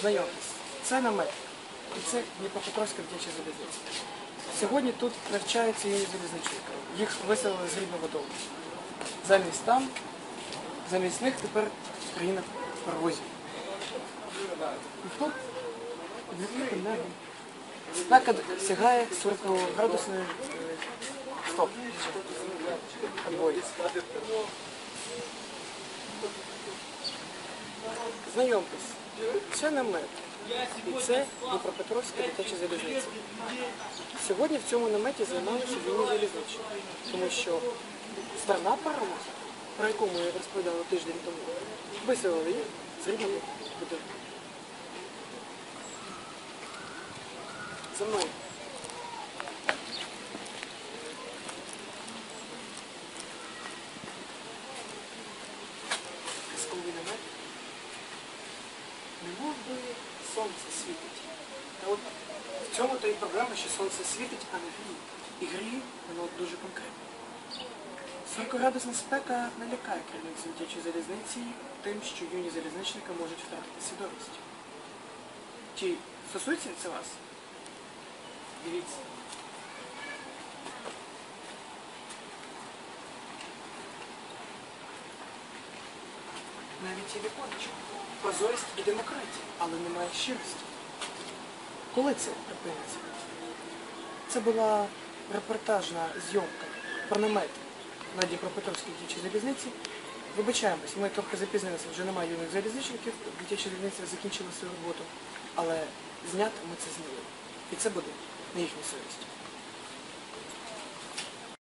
Знайомтесь, це намет. І це Дніпропетровська дитяча залізниця. Сьогодні тут навчаються її залізничники. Їх виселили з рідного дому. Замість там, замість них тепер країна в паровозі. І тут відкрите небо. Спека сягає 40 градусної е, стоп. Знайомтесь, це намет. І це Дніпропетровська дитяча залізниця. Сьогодні в цьому наметі займалися війні залізничі, тому що сторона парома, про яку ми розповідали тиждень тому, виселили їх з рідного будинку. За мною. Казковий намет. Не мов би сонце світить. Та от в цьому то і проблема, що сонце світить, а не гріє. І гріє воно дуже конкретно. 40-градусна спека не лякає світячої залізниці тим, що юні залізничники можуть втратити свідомість. Чи стосується це вас? Дивіться. Навіть є віконечко. Прозорість і демократія, але немає щирості. Коли це припиниться? Це була репортажна зйомка про намет на Дніпропетровській дитячій залізниці. Вибачаємось, ми трохи запізнилися, вже немає юних залізничників, дитяча залізниця закінчила свою роботу, але зняти ми це зняли. І це буде на їхній совісті.